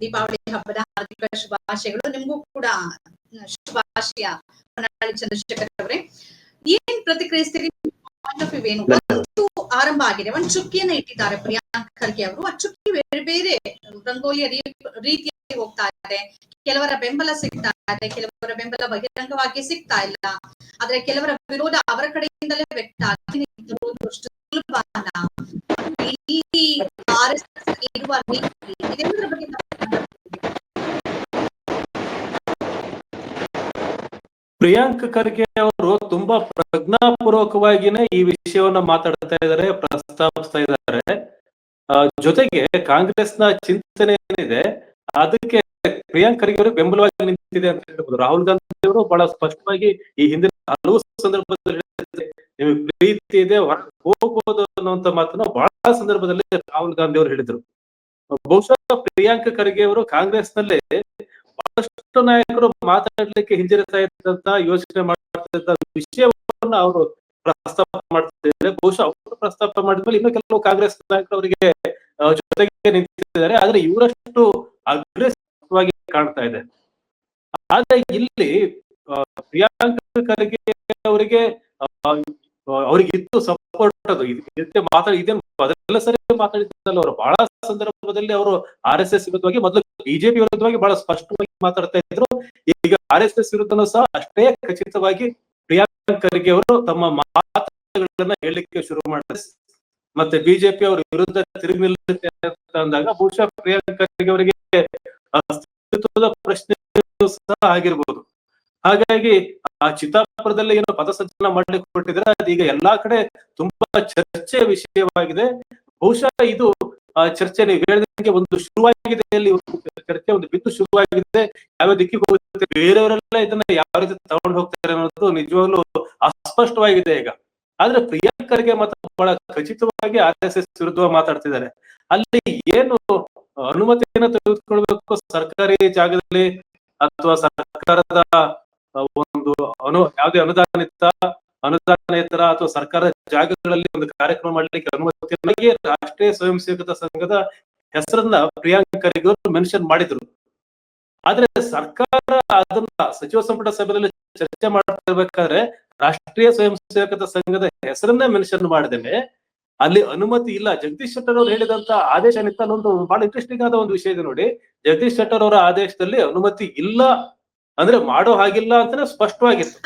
ದೀಪಾವಳಿ ಹಬ್ಬದ ಹಾರ್ದಿಕ ಶುಭಾಶಯಗಳು. ನಿಮಗೂ ಕೂಡ ಶುಭಾಶಯ. ಹೊನ್ನಾಳಿ ಚಂದ್ರಶೇಖರ್ ಅವರೇ. ಏನ್ ಪ್ರತಿಕ್ರಿಯಿಸ್ತೀರಿ? ಒಂದು ಆರಂಭ ಆಗಿದೆ. ಒಂದ್ ಚುಕ್ಕಿಯನ್ನ ಇಟ್ಟಿದ್ದಾರೆ ಪ್ರಿಯಾಂಕ್ ಖರ್ಗೆ ಅವರು. ಆ ಚುಕ್ಕಿ ಬೇರೆ ಬೇರೆ ರಂಗೋಲಿಯ ರೀತಿಯಲ್ಲಿ ಹೋಗ್ತಾ ಇದೆ. ಕೆಲವರ ಬೆಂಬಲ ಸಿಗ್ತಾ ಇದೆ ಕೆಲವರ ಬೆಂಬಲ ಬಹಿರಂಗವಾಗಿ ಸಿಗ್ತಾ ಇಲ್ಲ. ಆದ್ರೆ ಕೆಲವರ ವಿರೋಧ ಅವರ ಕಡೆಯಿಂದಲೇ ವ್ಯಕ್ತ ಇಲ್ಲಿ ಆರ್ ಎಸ್ ಎಸ್ ಇರುವ ಬಗ್ಗೆ. ಪ್ರಿಯಾಂಕ್ ಖರ್ಗೆ ಅವರು ತುಂಬಾ ಪ್ರಜ್ಞಾಪೂರ್ವಕವಾಗಿನೇ ಈ ವಿಷಯವನ್ನ ಮಾತಾಡ್ತಾ ಇದ್ದಾರೆ, ಪ್ರಸ್ತಾಪಿಸ್ತಾ ಇದ್ದಾರೆ ಜೊತೆಗೆ ಜೊತೆಗೆ ಕಾಂಗ್ರೆಸ್ನ ಚಿಂತನೆ ಏನಿದೆ, ಅದಕ್ಕೆ ಪ್ರಿಯಾಂಕ್ ಖರ್ಗೆ ಅವರು ಬೆಂಬಲವಾಗಿ ನಿಂತಿದೆ ಅಂತ ಹೇಳ್ಬೋದು ರಾಹುಲ್ ಗಾಂಧಿ ಅವರು ಬಹಳ ಸ್ಪಷ್ಟವಾಗಿ ಈ ಹಿಂದಿನ ಹಲವು ಸಂದರ್ಭದಲ್ಲಿ ನಿಮಗೆ ಪ್ರೀತಿ ಇದೆ ಹೋಗ್ಬೋದು ಅನ್ನುವಂತ ಮಾತನ್ನ ಬಹಳ ಸಂದರ್ಭದಲ್ಲಿ ರಾಹುಲ್ ಗಾಂಧಿ ಅವರು ಹೇಳಿದ್ರು. ಬಹುಶಃ ಪ್ರಿಯಾಂಕ ಖರ್ಗೆ ಅವರು ಕಾಂಗ್ರೆಸ್ನಲ್ಲಿ ಬಹಳಷ್ಟು ನಾಯಕರು ಮಾತಾಡ್ಲಿಕ್ಕೆ ಹಿಂಜರಿತಾ ಇದ್ದಂತ, ಯೋಚನೆ ಮಾಡ್ತಿದ್ದ ವಿಷಯವನ್ನ ಅವರು ಪ್ರಸ್ತಾಪ ಮಾಡ್ತಿದ್ದಾರೆ ಬಹುಶಃ ಅವರು ಪ್ರಸ್ತಾಪ ಮಾಡಿದ್ಮೇಲೆ ಇನ್ನೂ ಕೆಲವು ಕಾಂಗ್ರೆಸ್ ನಾಯಕರು ಅವರಿಗೆ ಜೊತೆಗೆ ನಿಂತಿದ್ದಾರೆ. ಆದ್ರೆ ಇವರಷ್ಟು ಅಗ್ರೆಸಿವ್ ಆಗಿ ಕಾಣ್ತಾ ಇದೆ. ಆದ್ರೆ ಇಲ್ಲಿ ಪ್ರಿಯಾಂಕ್ ಖರ್ಗೆ ಅವರಿಗೆ ಆ, ಅವ್ರಿಗೆ ಇತ್ತು ಸಪೋರ್ಟ್ ಅದು ಇದಕ್ಕೆ ಮಾತಾಡಿ ಇದೇನು ಮೊದಲ ಸರಿ ಮಾತಾಡಿದ್ದಲ್ಲ ಅವರು. ಬಹಳ ಸಂದರ್ಭದಲ್ಲಿ ಅವರು ಆರ್ ಎಸ್ ಎಸ್ ವಿರುದ್ಧವಾಗಿ ಮೊದಲು ಬಿಜೆಪಿ ವಿರುದ್ಧವಾಗಿ ಬಹಳ ಸ್ಪಷ್ಟವಾಗಿ ಮಾತಾಡ್ತಾ ಇದ್ರು. ಈಗ ಆರ್ ಎಸ್ ಎಸ್ ವಿರುದ್ಧನೂ ಸಹ ಅಷ್ಟೇ ಖಚಿತವಾಗಿ ಪ್ರಿಯಾಂಕ ಖರ್ಗೆ ಅವರು ತಮ್ಮ ಮಾತುಗಳನ್ನ ಹೇಳಲಿಕ್ಕೆ ಶುರು ಮಾಡಿದ್ರೆ. ಮತ್ತೆ ಬಿಜೆಪಿ ಅವರ ವಿರುದ್ಧ ತಿರುಗಿ ನಿಲ್ಲುತ್ತೆ ಅಂತ ಅಂದಾಗ ಬಹುಶಃ ಪ್ರಿಯಾಂಕ ಖರ್ಗೆ ಅವರಿಗೆ ಅಸ್ತಿತ್ವದ ಪ್ರಶ್ನೆ ಸಹ ಆಗಿರ್ಬೋದು. ಹಾಗಾಗಿ ಆ ಚಿತ್ತಾಪುರದಲ್ಲಿ ಏನೋ ಪಥಸಂಚಲನ ಮಾಡ್ಲಿಕ್ಕೆ ಕೊಟ್ಟಿದ್ರೆ ಅದೀಗ ಎಲ್ಲಾ ಕಡೆ ತುಂಬಾ ಚರ್ಚೆ ವಿಷಯವಾಗಿದೆ. ಬಹುಶಃ ಇದು ಆ ಚರ್ಚೆ ನೀವು ಹೇಳಿದಂಗೆ ಒಂದು ಶುರುವಾಗಿದೆ ಅಲ್ಲಿ ಚರ್ಚೆ ಒಂದು ಬಿಂದು ಶುರುವಾಗಿದೆ. ಯಾವ ದಿಕ್ಕಿಗೆ ಹೋಗುತ್ತೆ, ಬೇರೆಯವರೆಲ್ಲ ಇದನ್ನ ಯಾವ ರೀತಿ ತಗೊಂಡು ಹೋಗ್ತಾರೆ ಅನ್ನೋದು ನಿಜವಾಗ್ಲೂ ಅಸ್ಪಷ್ಟವಾಗಿದೆ ಈಗ. ಆದ್ರೆ ಪ್ರಿಯಾಂಕರ್ಗೆ ಮಾತ್ರ ಬಹಳ ಖಚಿತವಾಗಿ ಆರ್ ಎಸ್ ಎಸ್ ವಿರುದ್ಧ ಮಾತಾಡ್ತಿದ್ದಾರೆ. ಅಲ್ಲಿ ಏನು ಅನುಮತಿಯನ್ನು ತೆಗೆದುಕೊಳ್ಬೇಕು ಸರ್ಕಾರಿ ಜಾಗದಲ್ಲಿ ಅಥವಾ ಸರ್ಕಾರದ ಒಂದು ಅನು, ಯಾವುದೇ ಅನುದಾನಿತ, ಅನುದಾನೇತರ ಅಥವಾ ಸರ್ಕಾರದ ಜಾಗಗಳಲ್ಲಿ ಒಂದು ಕಾರ್ಯಕ್ರಮ ಮಾಡಲಿಕ್ಕೆ ಅನುಮತಿ ರಾಷ್ಟ್ರೀಯ ಸ್ವಯಂ ಸೇವಕ ಸಂಘದ ಹೆಸರನ್ನ ಪ್ರಿಯಾಂಕರಿಗೆ ಮೆನ್ಷನ್ ಮಾಡಿದ್ರು. ಆದ್ರೆ ಸರ್ಕಾರ ಅದನ್ನ ಸಚಿವ ಸಂಪುಟ ಸಭೆಯಲ್ಲಿ ಚರ್ಚೆ ಮಾಡ್ತಾ ಇರ್ಬೇಕಾದ್ರೆ ರಾಷ್ಟ್ರೀಯ ಸ್ವಯಂ ಸೇವಕ ಸಂಘದ ಹೆಸರನ್ನೇ ಮೆನ್ಷನ್ ಮಾಡಿದ್ದೇನೆ. ಅಲ್ಲಿ ಅನುಮತಿ ಇಲ್ಲ. ಜಗದೀಶ್ ಶೆಟ್ಟರ್ ಅವರು ಹೇಳಿದಂತ ಆದೇಶ ನಿತ್ತ ಒಂದು ಬಹಳ ಇಂಟ್ರೆಸ್ಟಿಂಗ್ ಆದ ಒಂದು ವಿಷಯ ಇದೆ ನೋಡಿ. ಜಗದೀಶ್ ಶೆಟ್ಟರ್ ಅವರ ಆದೇಶದಲ್ಲಿ ಅನುಮತಿ ಇಲ್ಲ ಅಂದ್ರೆ ಮಾಡೋ ಹಾಗಿಲ್ಲ ಅಂತಾನೆ ಸ್ಪಷ್ಟವಾಗಿತ್ತು.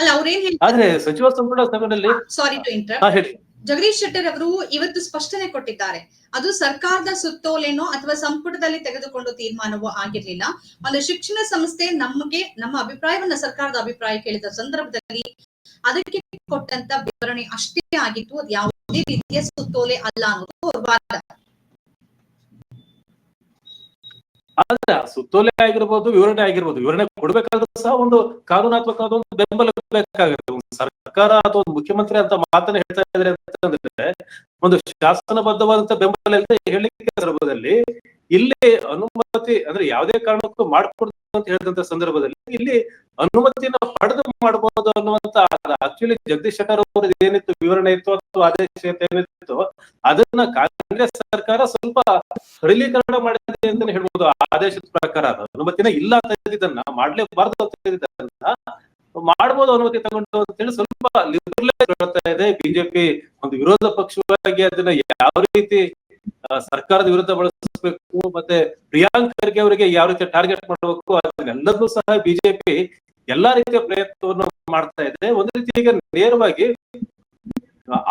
ಆದ್ರೆ ಸಚಿವ ಸಂಪುಟ ಸಭೆಯಲ್ಲಿ ಸಾರಿ ಟು ಇಂಟರ್ ಜಗದೀಶ್ ಶೆಟ್ಟರ್ ಅವರು ಇವತ್ತು ಸ್ಪಷ್ಟನೆ ಕೊಟ್ಟಿದ್ದಾರೆ. ಅದು ಸರ್ಕಾರದ ಸುತ್ತೋಲೆನೋ ಅಥವಾ ಸಂಪುಟದಲ್ಲಿ ತೆಗೆದುಕೊಂಡು ತೀರ್ಮಾನವೋ ಆಗಿರ್ಲಿಲ್ಲ. ಒಂದು ಶಿಕ್ಷಣ ಸಂಸ್ಥೆ ನಮಗೆ ನಮ್ಮ ಅಭಿಪ್ರಾಯವನ್ನ ಸರ್ಕಾರದ ಅಭಿಪ್ರಾಯ ಕೇಳಿದ ಸಂದರ್ಭದಲ್ಲಿ ಅದಕ್ಕೆ ಕೊಟ್ಟಂತ ವಿವರಣೆ ಅಷ್ಟೇ ಆಗಿತ್ತು. ಅದು ಯಾವುದೇ ರೀತಿಯ ಸುತ್ತೋಲೆ ಅಲ್ಲ ಅನ್ನೋದು ವಾದ. ಆದ್ರೆ ಸುತ್ತೋಲೆ ಆಗಿರ್ಬೋದು, ವಿವರಣೆ ಆಗಿರ್ಬೋದು. ವಿವರಣೆ ಕೊಡ್ಬೇಕಾದ್ರೂ ಸಹ ಒಂದು ಕಾನೂನಾತ್ಮಕವಾದ ಒಂದು ಬೆಂಬಲ ಬೇಕಾಗುತ್ತೆ ಒಂದು ಸರ್ಕಾರ ಅಥವಾ ಒಂದು ಮುಖ್ಯಮಂತ್ರಿ ಅಂತ ಮಾತನ್ನ ಹೇಳ್ತಾ ಇದ್ರೆ ಅಂತಂದ್ರೆ, ಒಂದು ಶಾಸನಬದ್ಧವಾದಂತ ಬೆಂಬಲ ಇಲ್ಲದೆ ಹೇಳಿಕೆ ಸಂದರ್ಭದಲ್ಲಿ ಇಲ್ಲಿ ಅನುಮತಿ ಅಂದ್ರೆ ಯಾವುದೇ ಕಾರಣಕ್ಕೂ ಮಾಡ್ಕೊಡ್ದು ಅಂತ ಹೇಳಿದಂತ ಸಂದರ್ಭದಲ್ಲಿ ಇಲ್ಲಿ ಅನುಮತಿನ ಪಡೆದು ಮಾಡಬಹುದು ಅನ್ನುವಂತ ಆಕ್ಚುಲಿ ಜಗದೀಶ್ ಶೆಟ್ಟರ್ ಅವರು ಏನಿತ್ತು ವಿವರಣೆ ಇತ್ತು ಅಥವಾ ಆದೇಶ ಏನಿತ್ತು, ಅದನ್ನ ಕಾಂಗ್ರೆಸ್ ಸರ್ಕಾರ ಸ್ವಲ್ಪ ಸರಳೀಕರಣ ಮಾಡಿದೆ ಅಂತ ಹೇಳ್ಬೋದು. ಆದೇಶದ ಪ್ರಕಾರ ಅನುಮತಿನ ಇಲ್ಲ ಅಂತ ಇದನ್ನ ಮಾಡ್ಲೇಬಾರ್ದು ಅಂತ ಮಾಡ್ಬೋದು ಅನುಮತಿ ತಗೊಂಡು ಅಂತೇಳಿ ಸ್ವಲ್ಪ ಲಿಬರಲೈಸ್ ಹೇಳ್ತಾ ಇದೆ. ಬಿಜೆಪಿ ಒಂದು ವಿರೋಧ ಪಕ್ಷವಾಗಿ ಅದನ್ನ ಯಾವ ರೀತಿ ಸರ್ಕಾರದ ವಿರುದ್ಧ ಬಳಸಬೇಕು ಮತ್ತೆ ಪ್ರಿಯಾಂಕ್ ಖರ್ಗೆ ಅವರಿಗೆ ಯಾವ ರೀತಿ ಟಾರ್ಗೆಟ್ ಮಾಡಬೇಕು ಅದನ್ನೆಲ್ಲದೂ ಸಹ ಬಿಜೆಪಿ ಎಲ್ಲಾ ರೀತಿಯ ಪ್ರಯತ್ನವನ್ನು ಮಾಡ್ತಾ ಇದೆ. ಒಂದು ರೀತಿ ಈಗ ನೇರವಾಗಿ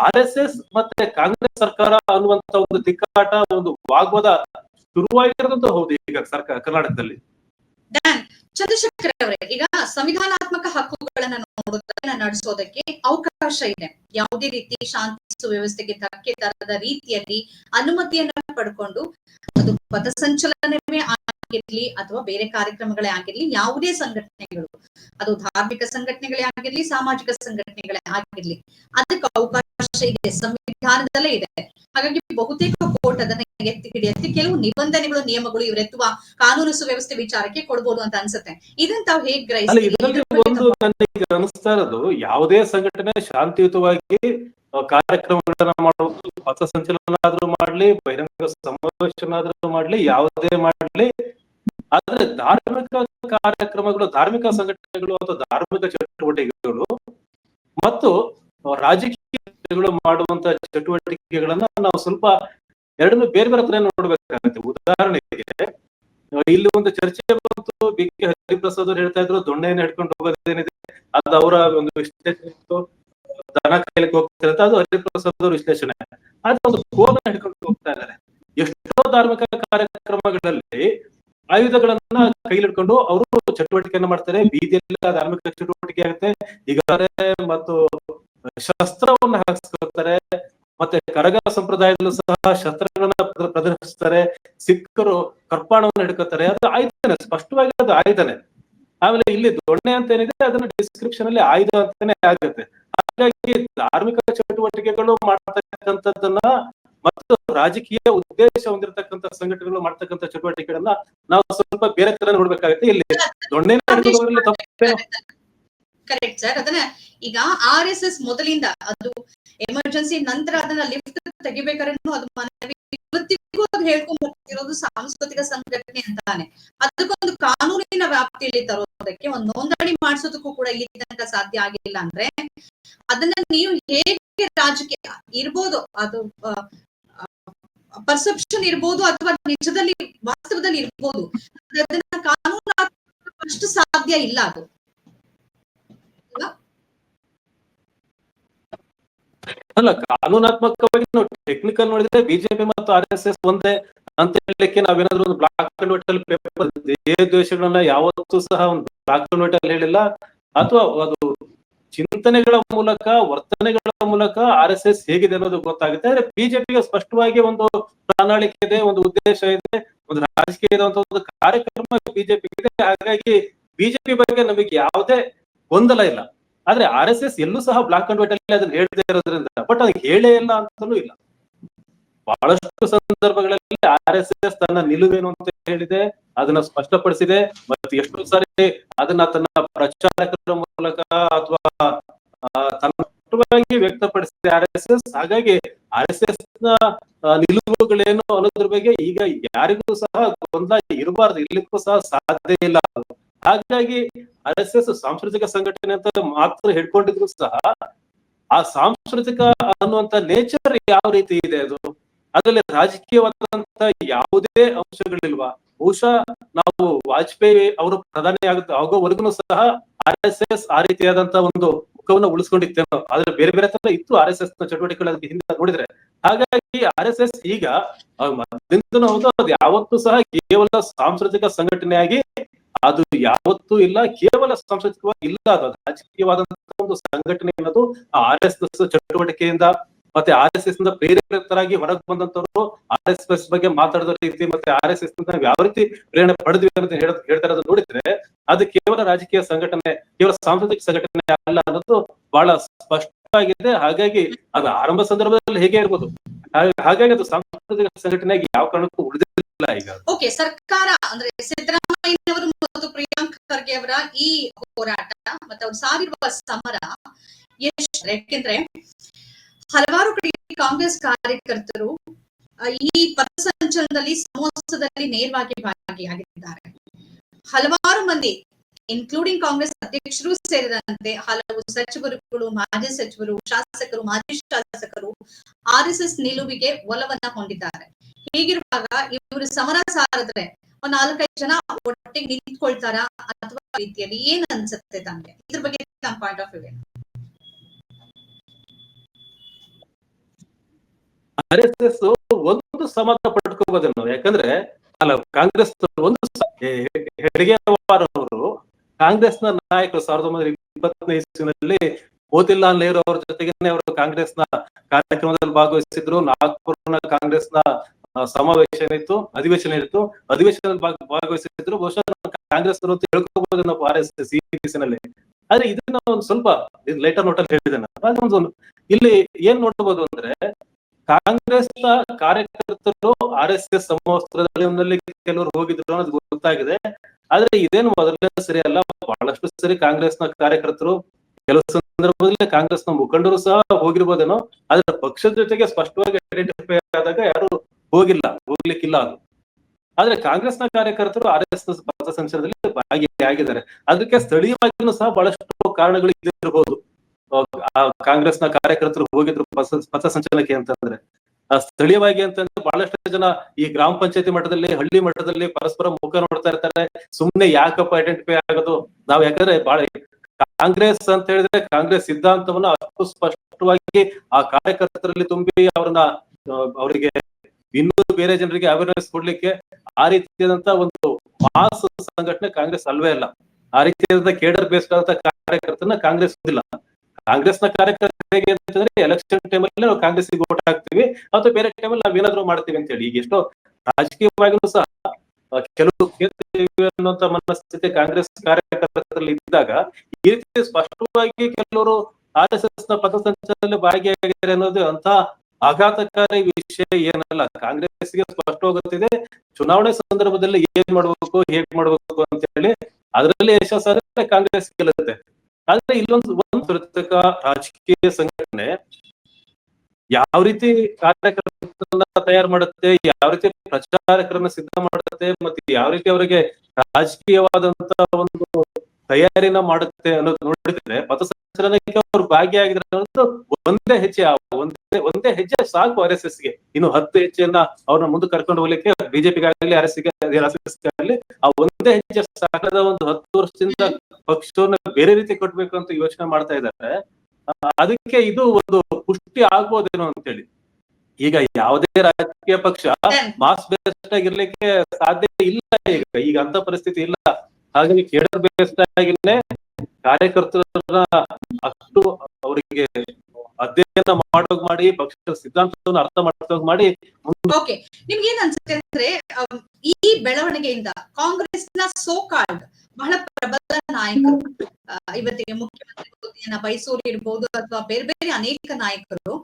ಆರ್ ಎಸ್ ಎಸ್ ಮತ್ತೆ ಕಾಂಗ್ರೆಸ್ ಸರ್ಕಾರ ಅನ್ನುವಂತ ಒಂದು ತಿಕ್ಕಾಟ, ಒಂದು ವಾಗ್ವಾದ ಶುರುವಾಗಿರೋದಂತೂ ಹೌದು ಈಗ ಸರ್ಕಾರ ಕರ್ನಾಟಕದಲ್ಲಿ. ಚಂದ್ರಶೇಖರ್ ಅವರೇ, ಈಗ ಸಂವಿಧಾನಾತ್ಮಕ ಹಕ್ಕುಗಳನ್ನ ನೋಡೋದನ್ನ ನಡೆಸೋದಕ್ಕೆ ಅವಕಾಶ ಇದೆ. ಯಾವುದೇ ರೀತಿ ಶಾಂತಿ ಸುವ್ಯವಸ್ಥೆಗೆ ಧಕ್ಕೆ ತರದ ರೀತಿಯಲ್ಲಿ ಅನುಮತಿಯನ್ನ ಪಡ್ಕೊಂಡು ಅದು ಪಥಸಂಚಲನವೇ ಆಗಿರ್ಲಿ ಅಥವಾ ಬೇರೆ ಕಾರ್ಯಕ್ರಮಗಳೇ ಆಗಿರ್ಲಿ, ಯಾವುದೇ ಸಂಘಟನೆಗಳು. ಅದು ಧಾರ್ಮಿಕ ಸಂಘಟನೆಗಳೇ ಆಗಿರ್ಲಿ, ಸಾಮಾಜಿಕ ಸಂಘಟನೆಗಳೇ ಆಗಿರ್ಲಿ, ಅದಕ್ಕೆ ಅವಕಾಶ ಇದೆ, ಸಂವಿಧಾನದಲ್ಲೇ ಇದೆ. ಹಾಗಾಗಿ ಬಹುತೇಕ ಕೋರ್ಟ್ ಅದನ್ನ ಎತ್ತಿ ಹಿಡಿಯತ್ತೆ. ಕೆಲವು ನಿಬಂಧನೆಗಳು, ನಿಯಮಗಳು ಇವರೆತ್ತುವ ಕಾನೂನು ಸುವ್ಯವಸ್ಥೆ ವಿಚಾರಕ್ಕೆ ಕೊಡ್ಬೋದು ಅಂತ ಅನ್ಸುತ್ತೆ. ಇದನ್ನ ತಾವು ಹೇಗ್ ಇರೋದು, ಯಾವುದೇ ಸಂಘಟನೆ ಶಾಂತಿಯುತವಾಗಿ ಕಾರ್ಯಕ್ರಮಗಳನ್ನ ಮಾಡೋದು ಪಥ ಸಂಚಲನ ಆದ್ರೂ ಮಾಡ್ಲಿ, ಬಹಿರಂಗ ಸಮಾವೇಶನಾದ್ರೂ ಮಾಡ್ಲಿ, ಯಾವುದೇ ಮಾಡ್ಲಿ ಆದ್ರೆ ಧಾರ್ಮಿಕ ಕಾರ್ಯಕ್ರಮಗಳು, ಧಾರ್ಮಿಕ ಸಂಘಟನೆಗಳು ಅಥವಾ ಧಾರ್ಮಿಕ ಚಟುವಟಿಕೆಗಳು ಮತ್ತು ರಾಜಕೀಯಗಳು ಮಾಡುವಂತ ಚಟುವಟಿಕೆಗಳನ್ನ ನಾವು ಸ್ವಲ್ಪ ಎರಡನ್ನು ಬೇರೆ ಬೇರೆ ತರ ನೋಡ್ಬೇಕಾಗುತ್ತೆ ಉದಾಹರಣೆಗೆ ಇಲ್ಲಿ ಒಂದು ಚರ್ಚೆ ಬಂತು, ಬಿ ಕೆ ಹರಿಪ್ರಸಾದ್ ಅವ್ರು ಹೇಳ್ತಾ ಇದ್ರು, ದೊಣ್ಣೆಯನ್ನು ಹಿಡ್ಕೊಂಡು ಹೋಗೋದೇನಿದೆ, ಅದು ಅವರ ಒಂದು ವಿಶ್ಲೇಷಣೆ. ದನ ಕೈಲಿಕ್ಕೆ ಹೋಗ್ತಾರೆ ಅದು ಹರಿಪ್ರಸಾದ್ ಅವ್ರ ವಿಶ್ಲೇಷಣೆ ಆದ್ರೆ ಒಂದು ಕೋನ ಹಿಡ್ಕೊಂಡು ಹೋಗ್ತಾ ಇದ್ದಾರೆ ಎಷ್ಟೋ ಧಾರ್ಮಿಕ ಕಾರ್ಯಕ್ರಮಗಳಲ್ಲಿ ಆಯುಧಗಳನ್ನ ಕೈಲಿಡ್ಕೊಂಡು ಅವರು ಚಟುವಟಿಕೆಯನ್ನ ಮಾಡ್ತಾರೆ. ಬೀದಿಯಲ್ಲಿ ಧಾರ್ಮಿಕ ಚಟುವಟಿಕೆ ಆಗುತ್ತೆ. ಈಗ ಮತ್ತು ಶಸ್ತ್ರವನ್ನ ಹಾಕಿಸ್ಕೊಳ್ತಾರೆ. ಮತ್ತೆ ಕರಗ ಸಂಪ್ರದಾಯದಲ್ಲೂ ಸಹ ಶಸ್ತ್ರಗಳನ್ನ ಪ್ರದರ್ಶಿಸ್ತಾರೆ. ಸಿಖ್ಖರು ಕರ್ಪಾಣವನ್ನು ಹಿಡ್ಕೊತಾರೆ ಅದು ಆಯ್ತಾನೆ ಸ್ಪಷ್ಟವಾಗಿ ಅದು ಆಯ್ತಾನೆ ಆಮೇಲೆ ಇಲ್ಲಿ ದೊಣ್ಣೆ ಅಂತ ಏನಿದೆ, ಅದನ್ನ ಡಿಸ್ಕ್ರಿಪ್ಷನ್ ಅಲ್ಲಿ ಆಯುಧ ಅಂತಾನೆ ಆಗುತ್ತೆ. ಹಾಗಾಗಿ ಧಾರ್ಮಿಕ ಚಟುವಟಿಕೆಗಳು ಮಾಡ್ತಕ್ಕಂಥದ್ದನ್ನ ಮತ್ತು ರಾಜಕೀಯ ಉದ್ದೇಶ ಹೊಂದಿರತಕ್ಕಂತ ಸಂಘಟನೆಗಳು ಮಾಡ್ತಕ್ಕಂತ ಚಟುವಟಿಕೆಗಳನ್ನ ನಾವು ಸ್ವಲ್ಪ ಬೇರೆ ತರ ನೋಡ್ಬೇಕಾಗುತ್ತೆ. ಇಲ್ಲಿ ದೊಣ್ಣೆ ಕರೆಕ್ಟ್ ಸರ್ ಅದನ್ನ. ಈಗ ಆರ್ ಎಸ್ ಎಸ್ ಮೊದಲಿಂದ ಅದು ಎಮರ್ಜೆನ್ಸಿ ನಂತರ ಅದನ್ನ ಲಿಫ್ಟ್ ತೆಗಿಬೇಕಾದ್ರೆ ಅದು ಮನವಿ ಇವತ್ತಿಗೂ ಅದು ಹೇಳ್ಕೊಂಡ್ ಬರ್ತಿರೋದು ಸಾಂಸ್ಕೃತಿಕ ಸಂಘಟನೆ ಅಂತಾನೆ. ಅದಕ್ಕೊಂದು ಕಾನೂನಿನ ವ್ಯಾಪ್ತಿಯಲ್ಲಿ ತರೋದಕ್ಕೆ ಒಂದು ನೋಂದಣಿ ಮಾಡಿಸೋದಕ್ಕೂ ಕೂಡ ಇಲ್ಲಿ ತನಕ ಸಾಧ್ಯ ಆಗಿಲ್ಲ ಅಂದ್ರೆ ಅದನ್ನ ನೀವು ಹೇಗೆ ರಾಜಕೀಯ ಇರ್ಬೋದು ಅದು ಪರ್ಸೆಪ್ಷನ್ ಇರ್ಬೋದು ಅಥವಾ ನಿಜದಲ್ಲಿ ವಾಸ್ತವದಲ್ಲಿ ಇರ್ಬೋದು. ಅದನ್ನ ಕಾನೂನು ಸಾಧ್ಯ ಇಲ್ಲ ಅದು. ಅಲ್ಲ, ಕಾನೂನಾತ್ಮಕವಾಗಿ ನಾವು ಟೆಕ್ನಿಕಲ್ ನೋಡಿದ್ರೆ ಬಿಜೆಪಿ ಮತ್ತು ಆರ್ ಎಸ್ ಎಸ್ ಒಂದೇ ಅಂತ ಹೇಳಲಿಕ್ಕೆ ನಾವೇನಾದ್ರೂ ಒಂದು ಬ್ಲಾಕ್ ಅಂಡ್ ವೈಟ್ ಅಲ್ಲಿ ಪೇಪರ್ ದೇಶಗಳನ್ನ ಯಾವತ್ತೂ ಸಹ ಒಂದು ಬ್ಲಾಕ್ ಅಂಡ್ ವೈಟ್ ಅಲ್ಲಿ ಹೇಳಿಲ್ಲ. ಅಥವಾ ಅದು ಚಿಂತನೆಗಳ ಮೂಲಕ, ವರ್ತನೆಗಳ ಮೂಲಕ ಆರ್ ಎಸ್ ಎಸ್ ಹೇಗಿದೆ ಅನ್ನೋದು ಗೊತ್ತಾಗುತ್ತೆ. ಆದ್ರೆ ಬಿಜೆಪಿಗೆ ಸ್ಪಷ್ಟವಾಗಿ ಒಂದು ಪ್ರಣಾಳಿಕೆ ಇದೆ, ಒಂದು ಉದ್ದೇಶ ಇದೆ, ಒಂದು ರಾಜಕೀಯ ಇರುವಂತ ಒಂದು ಕಾರ್ಯಕ್ರಮ ಬಿಜೆಪಿ ಇದೆ ಹಾಗಾಗಿ ಬಿಜೆಪಿ ಬಗ್ಗೆ ನಮಗೆ ಯಾವುದೇ ಗೊಂದಲ ಇಲ್ಲ. ಆದ್ರೆ ಆರ್ ಎಸ್ ಎಸ್ ಎಲ್ಲೂ ಸಹ ಬ್ಲಾಕ್ ಅಂಡ್ ವೈಟ್ ಅಲ್ಲಿ ಅದನ್ನ ಹೇಳದೇ ಇರೋದ್ರಿಂದ ಬಟ್ ಅದಕ್ಕೆ ಹೇಳೇ ಇಲ್ಲ ಅಂತಲೂ ಇಲ್ಲ. ಬಹಳಷ್ಟು ಸಂದರ್ಭಗಳಲ್ಲಿ ಆರ್ ಎಸ್ ಎಸ್ ತನ್ನ ನಿಲುವೇನು ಅಂತ ಹೇಳಿದೆ, ಅದನ್ನ ಸ್ಪಷ್ಟಪಡಿಸಿದೆ. ಮತ್ತೆ ಎಷ್ಟು ಸಾರಿ ಅದನ್ನ ತನ್ನ ಪ್ರಚಾರಕರ ಮೂಲಕ ಅಥವಾ ತನ್ನ ವ್ಯಕ್ತಪಡಿಸಿದೆ ಆರ್ ಎಸ್ ಎಸ್. ಹಾಗಾಗಿ ಆರ್ ಎಸ್ ಎಸ್ನ ನಿಲುವುಗಳೇನು ಅನ್ನೋದ್ರ ಬಗ್ಗೆ ಈಗ ಯಾರಿಗೂ ಸಹ ಗೊಂದಲ ಇರಬಾರ್ದು. ಇರ್ಲಿಕ್ಕೂ ಸಹ ಸಾಧ್ಯ ಇಲ್ಲ ಹಾಗಾಗಿ ಆರ್ ಎಸ್ ಎಸ್ ಸಾಂಸ್ಕೃತಿಕ ಸಂಘಟನೆ ಅಂತ ಮಾತ್ರ ಹೇಳ್ಕೊಂಡಿದ್ರು ಸಹ, ಆ ಸಾಂಸ್ಕೃತಿಕ ಅನ್ನುವಂತ ನೇಚರ್ ಯಾವ ರೀತಿ ಇದೆ ಅದು? ಅದರಲ್ಲಿ ರಾಜಕೀಯವಾದಂತ ಯಾವುದೇ ಅಂಶಗಳಿಲ್ವಾ? ಬಹುಶಃ ನಾವು ವಾಜಪೇಯಿ ಅವರು ಪ್ರಧಾನಿ ಆಗುತ್ತೆ ಆಗೋವರೆಗೂ ಸಹ ಆರ್ ಎಸ್ ಎಸ್ ಆ ರೀತಿಯಾದಂತಹ ಒಂದು ಮುಖವನ್ನು ಉಳಿಸ್ಕೊಂಡಿತ್ತೇನೋ. ಆದ್ರೆ ಬೇರೆ ಬೇರೆ ತರ ಇತ್ತು ಆರ್ ಎಸ್ ಎಸ್ನ ಚಟುವಟಿಕೆಗಳ ಹಿಂದೆ ನೋಡಿದ್ರೆ. ಹಾಗಾಗಿ ಆರ್ ಎಸ್ ಎಸ್ ಈಗ ಹೌದು, ಅದು ಯಾವತ್ತೂ ಸಹ ಕೇವಲ ಸಾಂಸ್ಕೃತಿಕ ಸಂಘಟನೆಯಾಗಿ ಅದು ಯಾವತ್ತೂ ಇಲ್ಲ, ಕೇವಲ ಸಾಂಸ್ಕೃತಿಕವಾಗಿ ಇಲ್ಲ, ಅದು ರಾಜಕೀಯವಾದಂತಹ ಒಂದು ಸಂಘಟನೆ ಅನ್ನೋದು ಆರ್ ಎಸ್ ಎಸ್ ಚಟುವಟಿಕೆಯಿಂದ ಮತ್ತೆ ಆರ್ ಎಸ್ ಎಸ್ನಿಂದ ಪ್ರೇರಿತರಾಗಿ ಹೊರಗೆ ಬಂದಂತವರು ಆರ್ ಎಸ್ ಎಸ್ ಬಗ್ಗೆ ಮಾತಾಡಿದ ರೀತಿ ಮತ್ತೆ ಆರ್ ಎಸ್ ಎಸ್ನಿಂದ ಯಾವ ರೀತಿ ಪ್ರೇರಣೆ ಪಡೆದ್ವಿ ಅಂತ ಹೇಳ- ಹೇಳ್ತಾ ಇರೋದು ನೋಡಿದ್ರೆ ಅದು ಕೇವಲ ರಾಜಕೀಯ ಸಂಘಟನೆ, ಕೇವಲ ಸಾಂಸ್ಕೃತಿಕ ಸಂಘಟನೆ ಅಲ್ಲ ಅನ್ನೋದು ಬಹಳ ಸ್ಪಷ್ಟವಾಗಿದೆ. ಹಾಗಾಗಿ ಅದು ಆರಂಭ ಸಂದರ್ಭದಲ್ಲಿ ಹೇಗೆ ಇರ್ಬೋದು? ಹಾಗ- ಹಾಗಾಗಿ ಅದು ಸಾಂಸ್ಕೃತಿಕ ಸಂಘಟನೆಯಾಗಿ ಯಾವ ಕಾರಣಕ್ಕೂ ಉಳಿದಿಲ್ಲ ಈಗ. ಓಕೆ ಸರ್ಕಾರ ಅಂದ್ರೆ ಸಿದ್ದರಾಮಯ್ಯನವರು ಮತ್ತು ಖರ್ಗೆ ಈ ಹೋರಾಟ ಮತ್ತೆ ಅವ್ರು ಸಾರಿರುವ ಸಮರ ಎಷ್ಟು ಯಾಕೆಂದ್ರೆ ಹಲವಾರು ಕಡೆ ಕಾಂಗ್ರೆಸ್ ಕಾರ್ಯಕರ್ತರು ಈ ಪಥಸಂಚಲನದಲ್ಲಿ ಸಮೋತ್ಸವದಲ್ಲಿ ನೇರವಾಗಿ ಭಾಗಿಯಾಗಿದ್ದಾರೆ. ಹಲವಾರು ಮಂದಿ ಇನ್ಕ್ಲೂಡಿಂಗ್ ಕಾಂಗ್ರೆಸ್ ಅಧ್ಯಕ್ಷರು ಸೇರಿದಂತೆ ಹಲವು ಸಚಿವರುಗಳು, ಮಾಜಿ ಸಚಿವರು, ಶಾಸಕರು, ಮಾಜಿ ಶಾಸಕರು, ಆರ್ ಎಸ್ ಎಸ್ ನಿಲುವಿಗೆ ಒಲವನ್ನ ಹೊಂದಿದ್ದಾರೆ. ಹೀಗಿರುವಾಗ ಇವರು ಸಮರ ಸಾರಿದ್ರೆ ನಾಲ್ಕೈದು ಜನ ಒಟ್ಟಿಗೆ ನಿಂತ್ಕೊಳ್ತಾರ ಅಥವಾ ರೀತಿಯಲ್ಲಿ ಏನ್ ಅನ್ಸುತ್ತೆ ತಮ್ಗೆ? ಇದ್ರ ಬಗ್ಗೆ ನಮ್ಮ point of view R S S ಒಂದು ಸಮಾಧಾನ ನಾವು. ಯಾಕಂದ್ರೆ ಅಲ್ಲ ಕಾಂಗ್ರೆಸ್ ಒಂದು ಹೆಡ್ಗೆ ಅವರು ಅವರು ಕಾಂಗ್ರೆಸ್ನ ನಾಯಕರು ಸಾವಿರದ ಒಂಬೈನೂರ ಇಪ್ಪತ್ತನೇ ಇಸ್ವಿನಲ್ಲಿ ಮೋತಿಲಾಲ್ ನೆಹರು ಅವರ ಜೊತೆಗೇನೆ ಅವರು ಕಾಂಗ್ರೆಸ್ನ ಕಾರ್ಯಕ್ರಮದಲ್ಲಿ ಭಾಗವಹಿಸಿದ್ರು. ನಾಗ್ಪುರ್ನ ಕಾಂಗ್ರೆಸ್ ಆ, ಸಮಾವೇಶ ಏನಿತ್ತು ಅಧಿವೇಶನ ಇತ್ತು ಅಧಿವೇಶನದಲ್ಲಿ ಭಾಗ- ಭಾಗವಹಿಸಿದ್ರು. ಬಹುಶಃ ಕಾಂಗ್ರೆಸ್ ನಾವು ಆರ್ ಎಸ್ ಎಸ್ ಈ ಆದ್ರೆ ಇದನ್ನ ಒಂದು ಸ್ವಲ್ಪ ಲೈಟರ್ ನೋಟಲ್ಲಿ ಹೇಳಿದೆ ಅದೊಂದು ಇಲ್ಲಿ ಏನ್ ನೋಡಬಹುದು ಅಂದ್ರೆ ಕಾಂಗ್ರೆಸ್ನ ಕಾರ್ಯಕರ್ತರು ಆರ್ ಎಸ್ ಎಸ್ ಸಮವಸ್ತ್ರದಲ್ಲಿ ಕೆಲವರು ಹೋಗಿದ್ರು ಅನ್ನೋದು ಗೊತ್ತಾಗಿದೆ. ಆದ್ರೆ ಇದೇನು ಮೊದಲನೇ ಸರಿ ಅಲ್ಲ. ಬಹಳಷ್ಟು ಸರಿ ಕಾಂಗ್ರೆಸ್ನ ಕಾರ್ಯಕರ್ತರು ಕೆಲವು ಸಂದರ್ಭದಲ್ಲಿ ಕಾಂಗ್ರೆಸ್ನ ಮುಖಂಡರು ಸಹ ಹೋಗಿರ್ಬೋದೇನೋ. ಆದ್ರೆ ಪಕ್ಷದ ಜೊತೆಗೆ ಸ್ಪಷ್ಟವಾಗಿ ಐಡೆಂಟಿಫೈ ಆದಾಗ ಯಾರು ಹೋಗಿಲ್ಲ, ಹೋಗ್ಲಿಕ್ಕಿಲ್ಲ ಅದು. ಆದ್ರೆ ಕಾಂಗ್ರೆಸ್ನ ಕಾರ್ಯಕರ್ತರು ಆರ್ ಎಸ್ ಎಸ್ ಪಥಸಂಚಲನದಲ್ಲಿ ಭಾಗಿಯಾಗಿದ್ದಾರೆ ಅದಕ್ಕೆ ಸ್ಥಳೀಯವಾಗಿಯೂ ಸಹ ಬಹಳಷ್ಟು ಕಾರಣಗಳು ಇದ್ದಿರಬಹುದು ಆ ಕಾಂಗ್ರೆಸ್ನ ಕಾರ್ಯಕರ್ತರು ಹೋಗಿದ್ರು ಪಥ ಪಥಸಂಚಲನಕ್ಕೆ ಅಂತಂದ್ರೆ. ಸ್ಥಳೀಯವಾಗಿ ಅಂತಂದ್ರೆ ಬಹಳಷ್ಟು ಜನ ಈ ಗ್ರಾಮ ಪಂಚಾಯತಿ ಮಟ್ಟದಲ್ಲಿ, ಹಳ್ಳಿ ಮಟ್ಟದಲ್ಲಿ ಪರಸ್ಪರ ಮುಖ ನೋಡ್ತಾ ಇರ್ತಾರೆ. ಸುಮ್ನೆ ಯಾಕಪ್ಪ ಐಡೆಂಟಿಫೈ ಆಗೋದು? ನಾವ್ ಯಾಕಂದ್ರೆ ಬಹಳ ಕಾಂಗ್ರೆಸ್ ಅಂತ ಹೇಳಿದ್ರೆ ಕಾಂಗ್ರೆಸ್ ಸಿದ್ಧಾಂತವನ್ನ ಅಷ್ಟು ಸ್ಪಷ್ಟವಾಗಿ ಆ ಕಾರ್ಯಕರ್ತರಲ್ಲಿ ತುಂಬಿ ಅವ್ರನ್ನ ಅವರಿಗೆ ಇನ್ನೂ ಬೇರೆ ಜನರಿಗೆ ಅವೇರ್ನೆಸ್ ಕೊಡ್ಲಿಕ್ಕೆ ಆ ರೀತಿಯಾದಂತ ಒಂದು ಮಾಸ್ ಸಂಘಟನೆ ಕಾಂಗ್ರೆಸ್ ಅಲ್ವೇ ಇಲ್ಲ ಆ ರೀತಿಯಾದಂತ ಕೇಡರ್ ಬೇಸ್ಡ್ ಆದಂತ ಕಾರ್ಯಕರ್ತನ ಕಾಂಗ್ರೆಸ್ ಇಲ್ಲ ಕಾಂಗ್ರೆಸ್ನ ಕಾರ್ಯಕರ್ತರು ಹೇಗೆ ಅಂತಂದ್ರೆ ಎಲೆಕ್ಷನ್ ಟೈಮಲ್ಲಿ ನಾವು ಕಾಂಗ್ರೆಸ್ ವೋಟ್ ಹಾಕ್ತಿವಿ ಅಥವಾ ಬೇರೆ ಟೈಮಲ್ಲಿ ನಾವ್ ಏನಾದ್ರು ಮಾಡ್ತೀವಿ ಅಂತ ಹೇಳಿ ಈಗ ಎಷ್ಟೋ ರಾಜಕೀಯವಾಗಿಯೂ ಸಹ ಕೆಲವು ಅನ್ನುವಂತ ಮನಸ್ಥಿತಿ ಕಾಂಗ್ರೆಸ್ ಕಾರ್ಯಕರ್ತರಲ್ಲಿ ಇದ್ದಾಗ ಈ ರೀತಿ ಸ್ಪಷ್ಟವಾಗಿ ಕೆಲವರು ಆರ್ ಎಸ್ ಎಸ್ನ ಭಾಗಿಯಾಗಿದ್ದಾರೆ ಅನ್ನೋದು ಅಂತ ಆಘಾತಕಾರಿ ವಿಷಯ ಏನಲ್ಲ ಕಾಂಗ್ರೆಸ್ಗೆ ಸ್ಪಷ್ಟ ಹೋಗುತ್ತಿದೆ. ಚುನಾವಣೆ ಸಂದರ್ಭದಲ್ಲಿ ಏನ್ ಮಾಡ್ಬೇಕು, ಹೇಗ್ ಮಾಡ್ಬೇಕು ಅಂತ ಹೇಳಿ ಅದರಲ್ಲಿ ಯಶಸ್ಸಾದ್ರೆ ಕಾಂಗ್ರೆಸ್ ಗೆಲ್ಲುತ್ತೆ. ಆದ್ರೆ ಇಲ್ಲೊಂದು ಒಂದು ಕೃತಕ ರಾಜಕೀಯ ಸಂಘಟನೆ ಯಾವ ರೀತಿ ಕಾರ್ಯಕರ್ತರನ್ನ ತಯಾರು ಮಾಡುತ್ತೆ, ಯಾವ ರೀತಿ ಪ್ರಚಾರಕರನ್ನ ಸಿದ್ಧ ಮಾಡುತ್ತೆ, ಮತ್ತೆ ಯಾವ ರೀತಿ ಅವರಿಗೆ ರಾಜಕೀಯವಾದಂತ ಒಂದು ತಯಾರಿನ ಮಾಡುತ್ತೆ ಅನ್ನೋದು ನೋಡಿದ್ರೆ ಪಥಸಂಚಲನಕ್ಕೆ ಅವರು ಭಾಗಿಯಾಗಿದ್ರೆ ಅನ್ನೋದು ಒಂದೇ ಹೆಜ್ಜೆ ಒಂದೇ ಒಂದೇ ಹೆಜ್ಜೆ ಸಾಕು ಆರ್ ಎಸ್ ಎಸ್ಗೆ ಇನ್ನು ಹತ್ತು ಹೆಜ್ಜೆಯನ್ನ ಅವ್ರನ್ನ ಮುಂದೆ ಕರ್ಕೊಂಡು ಹೋಗ್ಲಿಕ್ಕೆ ಬಿಜೆಪಿಗಾಗಲಿ ಆರ್ ಎಸ್ ಆಗಲಿ ಆ ಒಂದೇ ಹೆಜ್ಜೆ ಸಾಕದ ಒಂದು ಹತ್ತು ವರ್ಷದಿಂದ ಪಕ್ಷವನ್ನ ಬೇರೆ ರೀತಿ ಕೊಡ್ಬೇಕು ಅಂತ ಯೋಚನೆ ಮಾಡ್ತಾ ಇದ್ದಾರೆ. ಅದಕ್ಕೆ ಇದು ಒಂದು ಪುಷ್ಟಿ ಆಗ್ಬೋದೇನೋ ಅಂತೇಳಿ. ಈಗ ಯಾವುದೇ ರಾಜಕೀಯ ಪಕ್ಷ ಮಾಸ್ ಬೇಸ್ಡ್ ಆಗಿರ್ಲಿಕ್ಕೆ ಸಾಧ್ಯ ಇಲ್ಲ ಈಗ. ಈಗ ಅಂತ ಪರಿಸ್ಥಿತಿ ಇಲ್ಲ. ಹಾಗಾಗಿ ಕೇಡರ್ ಬೇಸ್ಡ್ ಕಾರ್ಯಕರ್ತರನ್ನ ಅಷ್ಟು ಅವರಿಗೆ ಅಧ್ಯಯನ ಮಾಡೋಗ್ ಮಾಡಿ, ಪಕ್ಷದ ಸಿದ್ಧಾಂತವನ್ನು ಅರ್ಥ ಮಾಡೋಗ್ ಮಾಡಿ ಓಕೆ ನಿಮ್ಗೆ ಏನ್ ಅನ್ಸುತ್ತೆ ಅಂದ್ರೆ ಈ ಬೆಳವಣಿಗೆಯಿಂದ ಕಾಂಗ್ರೆಸ್ನ ಸೋ ಕಾಲ್ಡ್ ಬಹಳ ಪ್ರಬಲ ನಾಯಕರು ಇವತ್ತಿಗೆ ಮುಖ್ಯಮಂತ್ರಿ ಹುದ್ದೆಯನ್ನ ಬಯಸೋರು ಇರ್ಬೋದು ಅಥವಾ ಬೇರೆ ಬೇರೆ ಅನೇಕ ನಾಯಕರು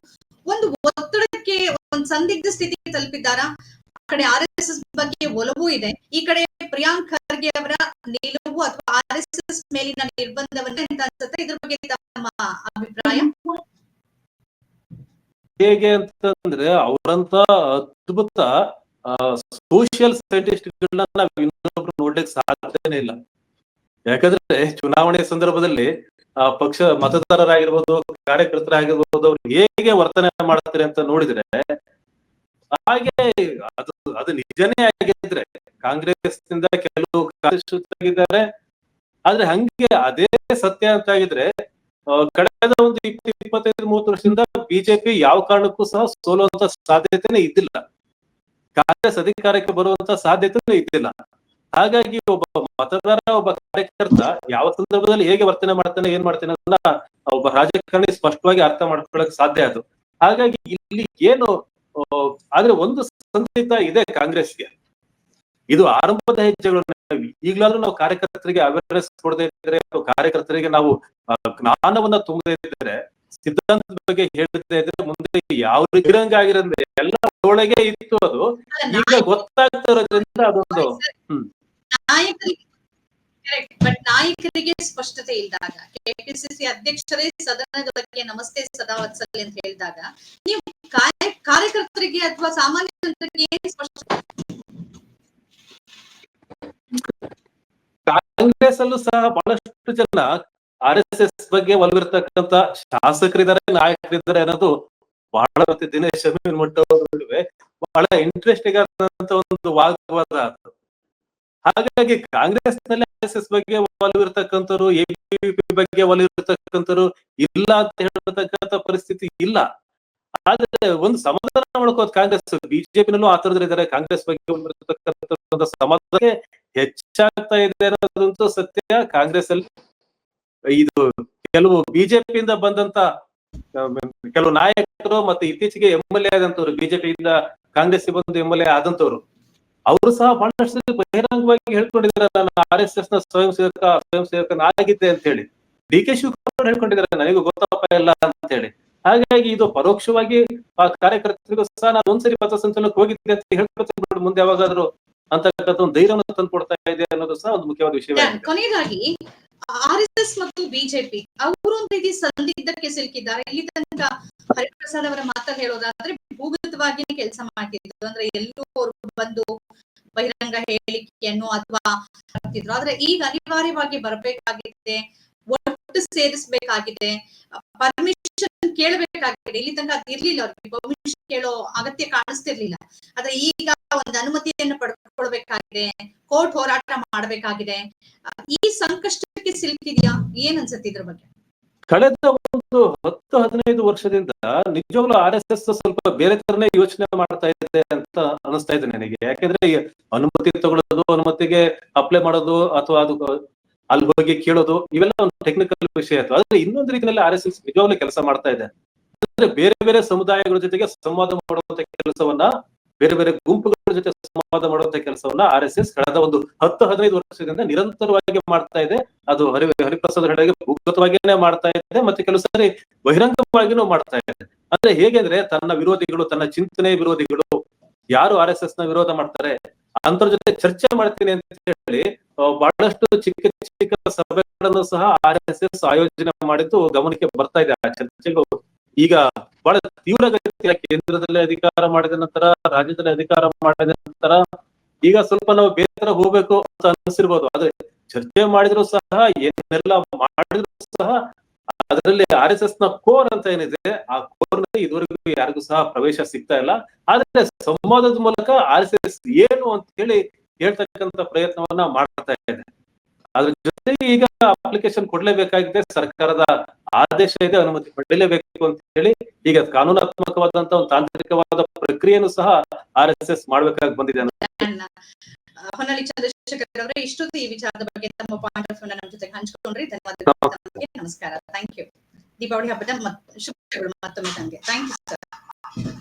ಒಂದು ಒತ್ತಡಕ್ಕೆ ಒಂದು ಸಂದಿಗ್ಧ ಸ್ಥಿತಿಗೆ ತಲುಪಿದ್ದಾರಾ? ಆ ಕಡೆ ಆರ್ ಎಸ್ ಎಸ್ ಬಗ್ಗೆ ಒಲವು ಇದೆ. ಈ ಕಡೆ ಪ್ರಿಯಾಂಕ್ ಖರ್ಗೆ ಅವರ ನಿಲುವು ಅಥವಾ ಆರ್ ಎಸ್ ಎಸ್ ಮೇಲಿನ ನಿರ್ಬಂಧವನ್ನ ಎಂತ ಅನ್ಸುತ್ತೆ ಇದ್ರ ಬಗ್ಗೆ ತಮ್ಮ ಅಭಿಪ್ರಾಯ? ಹೇಗೆ ಅಂತಂದ್ರೆ ಅವರಂತ ಅದ್ಭುತ ಸೋಷಿಯಲ್ ಸೈಂಟಿಸ್ಟ್ ಗಳನ್ನ ನಾವ್ ಇನ್ನೊಬ್ರು ನೋಡ್ಲಿಕ್ಕೆ ಸಾಧ್ಯನೇ ಇಲ್ಲ. ಯಾಕಂದ್ರೆ ಚುನಾವಣೆ ಸಂದರ್ಭದಲ್ಲಿ, ಆ, ಪಕ್ಷ ಮತದಾರರಾಗಿರ್ಬೋದು, ಕಾರ್ಯಕರ್ತರಾಗಿರ್ಬೋದು, ಅವ್ರು ಹೇಗೆ ವರ್ತನೆ ಮಾಡ್ತಾರೆ ಅಂತ ನೋಡಿದ್ರೆ, ಹಾಗೆ ಅದು ಅದು ನಿಜನೇ ಆಗಿದ್ರೆ ಕಾಂಗ್ರೆಸ್ನಿಂದ ಕೆಲವು ಕಾರ್ಯಚ್ಯುತರಾಗಿದ್ದಾರೆ ಆದ್ರೆ ಹಂಗೆ ಅದೇ ಸತ್ಯ ಅಂತ ಆಗಿದ್ರೆ ಕಳೆದ ಒಂದು ಇಪ್ಪತ್ತು, ಇಪ್ಪತ್ತೈದು, ಮೂವತ್ತು ವರ್ಷದಿಂದ ಬಿಜೆಪಿ ಯಾವ ಕಾರಣಕ್ಕೂ ಸಹ ಸೋಲುವಂತ ಸಾಧ್ಯತೆನೇ ಇದ್ದಿಲ್ಲ. ಕಾಂಗ್ರೆಸ್ ಅಧಿಕಾರಕ್ಕೆ ಬರುವಂತ ಸಾಧ್ಯತೆನೂ ಇದ್ದಿಲ್ಲ. ಹಾಗಾಗಿ ಒಬ್ಬ ಮತದಾರ, ಒಬ್ಬ ಕಾರ್ಯಕರ್ತ ಯಾವ ಸಂದರ್ಭದಲ್ಲಿ ಹೇಗೆ ವರ್ತನೆ ಮಾಡ್ತಾನೆ, ಏನ್ ಮಾಡ್ತಾನೆ ಅಂತ ಒಬ್ಬ ರಾಜಕಾರಣಿ ಸ್ಪಷ್ಟವಾಗಿ ಅರ್ಥ ಮಾಡ್ಕೊಳಕ್ ಸಾಧ್ಯ ಅದು. ಹಾಗಾಗಿ ಇಲ್ಲಿ ಏನು ಆದ್ರೆ ಒಂದು ಸಂದೇಶ ಇದೆ ಕಾಂಗ್ರೆಸ್ಗೆ. ಇದು ಆರಂಭದ ಹೆಜ್ಜೆಗಳು ಈಗಲಾದ್ರೂ ನಾವು ಕಾರ್ಯಕರ್ತರಿಗೆ ಅವೇರ್ನೆಸ್ ಕೊಡದೇ ಇದ್ರೆ ಕಾರ್ಯಕರ್ತರಿಗೆ ನಾವು ಜ್ಞಾನವನ್ನ ತುಂಬದೇ ಇದ್ರೆ ಸಿದ್ಧಾಂತದ ಬಗ್ಗೆ ಹೇಳ್ತಾ ಇದ್ರೆ ಮುಂದೆ ಯಾವ ಬಿರಂಗ ಆಗಿರಂದ್ರೆ ಎಲ್ಲ ಒಳಗೆ ಇತ್ತು ಅದು ಈಗ ಗೊತ್ತಾಗ್ತಾ ಇರೋದ್ರಿಂದ ಅದೊಂದು ಹ್ಮ್. ಬಟ್ ನಾಯಕರಿಗೆ ಸ್ಪಷ್ಟತೆ ಇಲ್ದಾಗ ಕೆಪಿಸಿಸಿ ಅಧ್ಯಕ್ಷರೇ ಸದನದ ಬಗ್ಗೆ ನಮಸ್ತೆ ಸದಾ ವತ್ಸಲ್ ಅಂತ ಹೇಳಿದಾಗ ನೀವು ಕಾರ್ಯ- ಕಾರ್ಯಕರ್ತರಿಗೆ ಅಥವಾ ಸಾಮಾನ್ಯ ಜನರಿಗೆ ಏನ್ ಸ್ಪಷ್ಟ ಕಾಂಗ್ರೆಸ್ ಅಲ್ಲೂ ಸಹ ಬಹಳಷ್ಟು ಜನ ಆರ್ ಎಸ್ ಎಸ್ ಬಗ್ಗೆ ಒಲವಿರ್ತಕ್ಕಂತ ಶಾಸಕರಿದ್ದಾರೆ, ನಾಯಕರಿದ್ದಾರೆ ಅನ್ನೋದು ಬಹಳ ಮತ್ತೆ ದಿನೇಶ್ ಮಟ್ಟ ನಡುವೆ ಬಹಳ ಇಂಟ್ರೆಸ್ಟಿಂಗ್ ಆದಂತ ಒಂದು ವಾಗ್ವಾದ ಹಾಗಾಗಿ ಕಾಂಗ್ರೆಸ್ನಲ್ಲಿ ಆರ್ ಎಸ್ ಎಸ್ ಬಗ್ಗೆ ಒಲವಿರ್ತಕ್ಕಂಥವ್ರು ಎಬಿಪಿ ಬಗ್ಗೆ ಒಲವಿರ್ತಕ್ಕಂಥವ್ರು ಇಲ್ಲ ಅಂತ ಹೇಳತಕ್ಕಂತ ಪರಿಸ್ಥಿತಿ ಇಲ್ಲ. ಆದ್ರೆ ಒಂದು ಸಮಾಧಾನ ಮಾಡ್ಕೋದು ಕಾಂಗ್ರೆಸ್. ಬಿಜೆಪಿನಲ್ಲೂ ಆ ಕಾಂಗ್ರೆಸ್ ಬಗ್ಗೆ ಸಮಾಧಾನಕ್ಕೆ ಹೆಚ್ಚಾಗ್ತಾ ಇದೆ ಅನ್ನೋದಂತೂ ಸತ್ಯ. ಕಾಂಗ್ರೆಸ್ ಅಲ್ಲಿ ಇದು ಕೆಲವು ಬಿಜೆಪಿಯಿಂದ ಬಂದಂತ ಕೆಲವು ನಾಯಕರು ಮತ್ತೆ ಇತ್ತೀಚೆಗೆ ಎಂ ಎಲ್ ಎ ಆದಂತವ್ರು, ಬಿಜೆಪಿಯಿಂದ ಕಾಂಗ್ರೆಸ್ ಬಂದು ಎಂ ಎಲ್ ಎ ಆದಂತವ್ರು, ಅವರು ಸಹ ಬಹಳಷ್ಟು ಬಹಿರಂಗವಾಗಿ ಹೇಳ್ಕೊಂಡಿದ್ದಾರೆ, ನಾನು ಆರ್ ಎಸ್ ಎಸ್ನ ಸ್ವಯಂ ಸೇವಕ, ಸ್ವಯಂ ಸೇವಕನಾಗಿದ್ದೆ ಅಂತ ಹೇಳಿ. ಡಿ ಕೆ ಶಿವಕುಮಾರ್ ಹೇಳ್ಕೊಂಡಿದ್ದಾರೆ, ನನಗೂ ಗೊತ್ತಪ್ಪ ಇಲ್ಲ ಅಂತ ಹೇಳಿ. ಹಾಗಾಗಿ ಇದು ಪರೋಕ್ಷವಾಗಿ ಆ ಕಾರ್ಯಕರ್ತರಿಗೂ ಸಹ ನಾನು ಒಂದ್ಸರಿ ಪಥಸಂಚಲನಕ್ಕೆ ಹೋಗಿದ್ದೆ ಅಂತ ಹೇಳ್ಕೊತೀನಿ ಮುಂದೆ ಯಾವಾಗಾದ್ರೂ ಅಂತಕ್ಕಂಥ ಒಂದು ಧೈರ್ಯವನ್ನು ತಂದು ಕೊಡ್ತಾ ಇದೆ ಅನ್ನೋದು ಸಹ ಒಂದು ಮುಖ್ಯವಾದ ವಿಷಯ ಕೊನೆಯದಾಗಿ ಆರ್ ಎಸ್ ಎಸ್ ಮತ್ತು ಬಿಜೆಪಿ ಅವರು ಒಂದು ರೀತಿ ಸಂದಿಗ್ಧಕ್ಕೆ ಸಿಲುಕಿದ್ದಾರೆ. ಇಲ್ಲಿ ತನಕ ಹರಿಪ್ರಸಾದ್ ಅವರ ಮಾತಲ್ಲಿ ಹೇಳೋದಾದ್ರೆ ಭೂಗತವಾಗಿ ಕೆಲಸ ಮಾಡ್ತಿದ್ರು. ಅಂದ್ರೆ ಎಲ್ಲೂ ಅವರು ಬಂದು ಬಹಿರಂಗ ಹೇಳಿಕೆಯನ್ನು ಅಥವಾ ಬರ್ತಿದ್ರು ಆದ್ರೆ ಈಗ ಅನಿವಾರ್ಯವಾಗಿ ಬರಬೇಕಾಗಿದೆ ಒಟ್ಟು ಸೇರಿಸಬೇಕಾಗಿದೆ. ಪರ್ಮಿಷನ್ ಕೇಳಬೇಕಾಗಿದೆ. ಇಲ್ಲಿ ತನಕ ಅದಿರ್ಲಿಲ್ಲ ಅವ್ರಿಗೆ. ಪರ್ಮಿಷನ್ ಕೇಳೋ ಅಗತ್ಯ ಕಾಣಿಸ್ತಿರ್ಲಿಲ್ಲ. ಆದ್ರೆ ಈಗ ಒಂದು ಅನುಮತಿಯನ್ನು ಪಡ್ಕೊಳ್ಬೇಕಾಗಿದೆ. ಕೋರ್ಟ್ ಹೋರಾಟ ಮಾಡಬೇಕಾಗಿದೆ. ಈ ಸಂಕಷ್ಟಕ್ಕೆ ಸಿಲುಕಿದ್ಯಾ? ಏನ್ ಅನ್ಸತ್ತೆ ಇದ್ರ ಬಗ್ಗೆ? ಕಳೆದ ಒಂದು ಹತ್ತು, ಹದಿನೈದು ವರ್ಷದಿಂದ ನಿಜವಾಗ್ಲೂ ಆರ್ ಎಸ್ ಎಸ್ ಸ್ವಲ್ಪ ಬೇರೆ ತರನೇ ಯೋಚನೆ ಮಾಡ್ತಾ ಇದೆ ಅಂತ ಅನಿಸ್ತಾ ಇದೆ ನನಗೆ. ಯಾಕೆಂದ್ರೆ ಅನುಮತಿ ತಗೊಳ್ಳೋದು, ಅನುಮತಿಗೆ ಅಪ್ಲೈ ಮಾಡೋದು, ಅಥವಾ ಅದು ಅಲ್ಲಿ ಹೋಗಿ ಕೇಳೋದು, ಇವೆಲ್ಲ ಒಂದು ಟೆಕ್ನಿಕಲ್ ವಿಷಯ ಆಯ್ತು. ಆದ್ರೆ ಇನ್ನೊಂದು ರೀತಿಯಲ್ಲಿ ಆರ್ ಎಸ್ ಎಸ್ ನಿಜವಾಗ್ಲೂ ಕೆಲಸ ಮಾಡ್ತಾ ಇದೆ. ಅಂದ್ರೆ ಬೇರೆ ಬೇರೆ ಸಮುದಾಯಗಳ ಜೊತೆಗೆ ಸಂವಾದ ಮಾಡುವಂತ ಕೆಲಸವನ್ನ, ಬೇರೆ ಬೇರೆ ಗುಂಪುಗಳ ಜೊತೆ ಸಂವಾದ ಮಾಡುವಂತ ಕೆಲಸವನ್ನ ಆರ್ ಎಸ್ ಎಸ್ ಕಳೆದ ಒಂದು ಹತ್ತು, ಹದಿನೈದು ವರ್ಷದಿಂದ ನಿರಂತರವಾಗಿ ಮಾಡ್ತಾ ಇದೆ. ಅದು ಹರಿ, ಹರಿಪ್ರಸಾದ್ ಹೆಗಡೆಗೆ ಭೂಗತವಾಗಿನೇ ಮಾಡ್ತಾ ಇದೆ, ಮತ್ತೆ ಕೆಲವು ಸಾರಿ ಬಹಿರಂಗವಾಗಿನೂ ಮಾಡ್ತಾ ಇದೆ. ಅಂದ್ರೆ ಹೇಗೆ ಅಂದ್ರೆ ತನ್ನ ವಿರೋಧಿಗಳು, ತನ್ನ ಚಿಂತನೆ ವಿರೋಧಿಗಳು, ಯಾರು ಆರ್ ಎಸ್ ಎಸ್ನ ವಿರೋಧ ಮಾಡ್ತಾರೆ ಅಂತರ ಜೊತೆ ಚರ್ಚೆ ಮಾಡ್ತೀನಿ ಅಂತ ಹೇಳಿ ಬಹಳಷ್ಟು ಚಿಕ್ಕ ಚಿಕ್ಕ ಸಭೆಗಳನ್ನು ಸಹ ಆರ್ ಎಸ್ ಎಸ್ ಆಯೋಜನೆ ಮಾಡಿದ್ದು ಗಮನಕ್ಕೆ ಬರ್ತಾ ಇದೆ ಆ ಚರ್ಚೆಗಳು ಈಗ ಬಹಳ ತೀವ್ರಗತಿಯ ಕೇಂದ್ರದಲ್ಲಿ ಅಧಿಕಾರ ಮಾಡಿದ ನಂತರ, ರಾಜ್ಯದಲ್ಲಿ ಅಧಿಕಾರ ಮಾಡಿದ ನಂತರ ಈಗ ಸ್ವಲ್ಪ ನಾವು ಬೇರೆ ತರ ಹೋಗ್ಬೇಕು ಅಂತ ಅನಿಸಿರ್ಬೋದು. ಆದ್ರೆ ಚರ್ಚೆ ಮಾಡಿದ್ರು ಸಹ, ಏನೆಲ್ಲ ಮಾಡಿದ್ರು ಸಹ ಅದರಲ್ಲಿ ಆರ್ ಎಸ್ ಎಸ್ನ ಕೋರ್ ಅಂತ ಏನಿದೆ, ಆ ಕೋರ್ನಲ್ಲಿ ಇದುವರೆಗೂ ಯಾರಿಗೂ ಸಹ ಪ್ರವೇಶ ಸಿಗ್ತಾ ಇಲ್ಲ. ಆದ್ರೆ ಸಂವಾದದ ಮೂಲಕ ಆರ್ ಎಸ್ ಎಸ್ ಏನು ಅಂತ ಹೇಳಿ ಹೇಳ್ತಕ್ಕಂತ ಪ್ರಯತ್ನವನ್ನ ಮಾಡ್ತಾ ಇದೆ ಅದ್ರ ಜೊತೆಗೆ ಈಗ ಅಪ್ಲಿಕೇಶನ್ ಕೊಡ್ಲೇಬೇಕಾಗಿದೆ, ಸರ್ಕಾರದ ಆದೇಶ ಇದೆ, ಅನುಮತಿ ಪಡೆಯಲೇಬೇಕು ಅಂತ ಹೇಳಿ ಈಗ ಕಾನೂನಾತ್ಮಕವಾದಂತ ಒಂದು ತಾಂತ್ರಿಕವಾದ ಪ್ರಕ್ರಿಯೆಯನ್ನು ಸಹ ಆರ್ ಎಸ್ ಎಸ್ ಮಾಡ್ಬೇಕಾಗಿ ಬಂದಿದೆ ಹೊನ್ನಳ್ಳಿ ಚಂದ್ರಶೇಖರ್ ಅವರೇ ಇಷ್ಟೊತ್ತು ಈ ವಿಚಾರದ ಬಗ್ಗೆ ತಮ್ಮ ಪಾಯಿಂಟ್ ನಮ್ಮ ಜೊತೆ ಹಂಚ್ಕೊಂಡ್ರಿ. ಧನ್ಯವಾದಗಳು. ನಮಸ್ಕಾರ. ಥ್ಯಾಂಕ್ ಯು ದೀಪಾವಳಿ ಹಬ್ಬದ ಮತ್ ಶುಭಾಶಯಗಳು ಮತ್ತೊಮ್ಮೆ ತಂಗೆ ಥ್ಯಾಂಕ್ ಯು ಸರ್